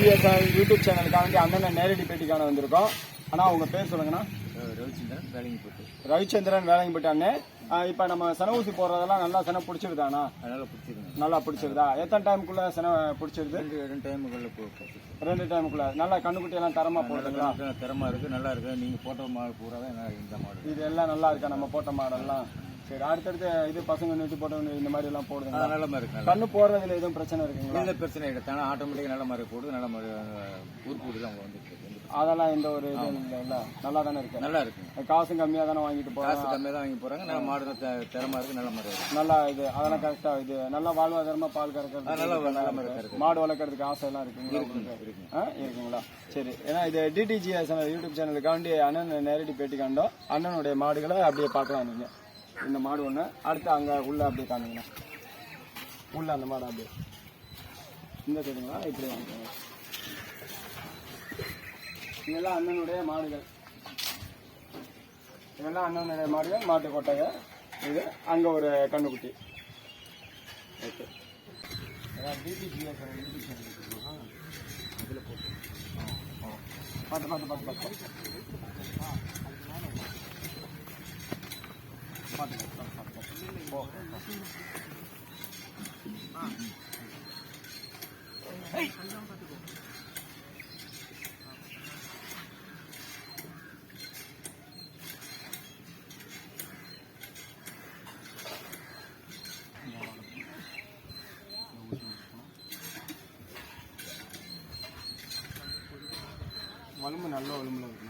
டிடிஜிஎஸ் YouTube சேனலுக்காக அண்ணனை நேரடி பேட்டிக்கான வந்திருக்கோம். ஆனால் உங்கள் பேர் சொல்லுங்கண்ணா. ரவிச்சந்திரன் வேலைங்கப்பட்டு. ரவிச்சந்திரன் வேலைங்கப்பட்டு அண்ணே. இப்போ நம்ம சென ஊசி போடுறதெல்லாம் நல்லா சென பிடிச்சிருதாண்ணா அதனால பிடிச்சிருங்க நல்லா பிடிச்சிருதா? எத்தனை டைமுக்குள்ளே சென பிடிச்சிருது? ரெண்டு ரெண்டு போட்டு ரெண்டு டைமுக்குள்ளே. நல்லா கண்ணுக்குட்டியெல்லாம் தரமாக போடுதுங்களா திறமா இருக்கு நல்லா இருக்கு. நீங்க போட்ட மாடு பூராவே நான் இந்த மாடு இது எல்லாம் நல்லா இருக்கா? நம்ம போட்ட மாடெல்லாம்? சரி அடுத்தடுத்து இது பசங்க நெட்டி போட்டவங்க இந்த மாதிரி எல்லாம் போடுதுங்களா? நல்ல மாதிரி இருக்கு கண்ணு போடுறதுல எதுவும் பிரச்சனை இருக்குங்களா? எந்த பிரச்சனை இல்லை. தானே ஆட்டோமேட்டிக்காக நல்ல மாதிரி போடுது நல்ல மாதிரி கூடுது அவங்க இருக்கு. பிரச்சனை அதெல்லாம் எந்த ஒரு இதுவும் இல்லைல்ல நல்லா தானே இருக்கு? நல்லா இருக்குங்க காசும் கம்மியாக தானே வாங்கிட்டு போகிறோம் காசு கம்மியாக தான் வாங்கி போறாங்க நல்ல மாடு திறமா இருக்கு நல்ல மாதிரி இருக்கு. நல்லா இது அதெல்லாம் கரெக்டா இது நல்லா வாழ்வாதாரமா பால் கறக்கிறது நல்ல நல்ல மாதிரி இருக்கு. மாடு வளர்க்கறதுக்கு ஆசை எல்லாம் இருக்குங்களா இருக்குங்களா? சரி ஏன்னா இது டிடிஜிஎஸ் யூடியூப் சேனலுக்காண்டி அண்ணன் நேரடி பேட்டி கண்டோம். அண்ணனுடைய மாடுகளை அப்படியே பார்க்கலாம் நீங்க. இந்த மாடு ஒன்று அடுத்து அங்கே உள்ளே அப்படியே காமிங்கண்ணா. உள்ளே அந்த மாடு அப்படியே. இந்த சைடுங்களா இப்படி வாங்கிக்கோங்க. இதெல்லாம் அண்ணனுடைய மாடுகள். இதெல்லாம் அண்ணனுடைய மாடுகள் மாட்டு கொட்டகை. இது அங்கே ஒரு கண்ணுக்குட்டி. ஓகே பார்த்து பார்த்து பார்த்து பார்த்து பார்த்து பார்த்து பார்த்து. வலும்பு நல்ல வலும்புல இருக்கு.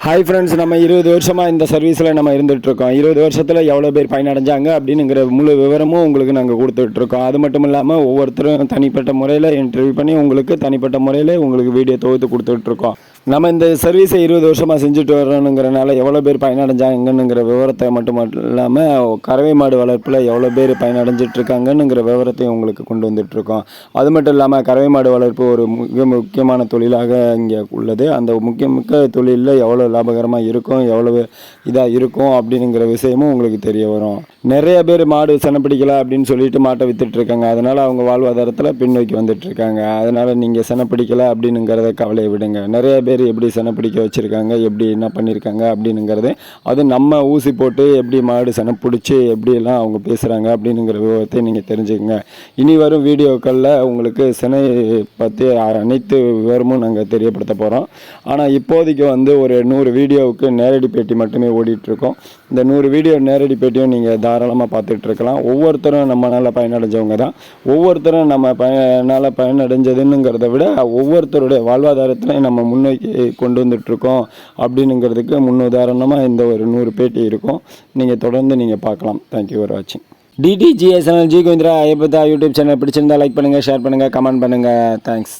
ஹாய் ஃப்ரெண்ட்ஸ் நம்ம இருபது வருஷமாக இந்த சர்வீஸில் நம்ம இருந்துகிட்ருக்கோம் இருபது வருஷத்தில் எவ்வளோ பேர் பயனடைஞ்சாங்க அப்படிங்கிற முழு விவரமும் உங்களுக்கு நாங்கள் கொடுத்துட்ருக்கோம் அது மட்டும் இல்லாமல் ஒவ்வொருத்தரும் தனிப்பட்ட முறையில் இன்டர்வியூ பண்ணி உங்களுக்கு தனிப்பட்ட முறையில் உங்களுக்கு வீடியோ தொகுத்து கொடுத்துட்ருக்கோம் நம்ம இந்த சர்வீஸை இருபது வருஷமாக செஞ்சுட்டு வரணுங்கிறனால எவ்வளோ பேர் பயனடைஞ்சாங்கன்னுங்கிற விவரத்தை மட்டும் இல்லாமல் கறவை மாடு வளர்ப்பில் எவ்வளோ பேர் பயனடைஞ்சிட்ருக்காங்கன்னுங்கிற விவரத்தையும் உங்களுக்கு கொண்டு வந்துட்ருக்கோம். அது மட்டும் இல்லாமல் கறவை மாடு வளர்ப்பு ஒரு மிக முக்கியமான தொழிலாக இங்கே உள்ளது. அந்த முக்கிய மிக்க தொழிலில் எவ்வளோ லாபகரமாக இருக்கும் எவ்வளவு இதாக இருக்கும் அப்படிங்கிற விஷயமும் உங்களுக்கு தெரிய வரும். நிறைய பேர் மாடு செனப்பிடிக்கல அப்படின்னு சொல்லிட்டு மாட்டை விற்றுட்ருக்காங்க அதனால் அவங்க வாழ்வாதாரத்தில் பின்னோக்கி வந்துட்டுருக்காங்க அதனால் நீங்கள் செனப்பிடிக்கல அப்படின்னுங்கிறத கவலையை விடுங்க. நிறைய பேர் பேர் எப்படி செனப்பிடிக்க வச்சுருக்காங்க எப்படி என்ன பண்ணியிருக்காங்க அப்படின்னுங்கிறது அது நம்ம ஊசி போட்டு எப்படி மாடு செனை பிடிச்சி எப்படியெல்லாம் அவங்க பேசுகிறாங்க அப்படின்னுங்கிற விவரத்தை நீங்கள் தெரிஞ்சுக்கோங்க. இனி வரும் வீடியோக்களில் உங்களுக்கு சினை பற்றி அனைத்து விவரமும் நாங்கள் தெரியப்படுத்த போகிறோம் ஆனால் இப்போதைக்கு வந்து ஒரு நூறு வீடியோவுக்கு நேரடி பேட்டி மட்டுமே ஓடிட்டுருக்கோம். இந்த நூறு வீடியோ நேரடி பேட்டியும் நீங்கள் தாராளமாக பார்த்துட்ருக்கலாம் ஒவ்வொருத்தரும் நம்மளால் பயனடைஞ்சவங்க தான். ஒவ்வொருத்தரும் நம்ம பயனால் பயனடைஞ்சதுன்னுங்கிறத விட ஒவ்வொருத்தருடைய வாழ்வாதாரத்திலையும் நம்ம முன்னோக்கி கொண்டு வந்துட்டுருக்கோம் அப்படின்னுங்கிறதுக்கு முன்னுதாரணமாக இந்த ஒரு நூறு பேட்டி இருக்கும். நீங்கள் தொடர்ந்து நீங்கள் பார்க்கலாம். தேங்க்யூ ஃபார் வாட்சிங் டிடிஜிஎஸ்என்எல் ஜி கோவிந்தரா ஐயப்பதா யூடியூப் சேனல் பிடிச்சிருந்தா லைக் பண்ணுங்கள் ஷேர் பண்ணுங்கள் கமெண்ட் பண்ணுங்கள் தேங்க்ஸ்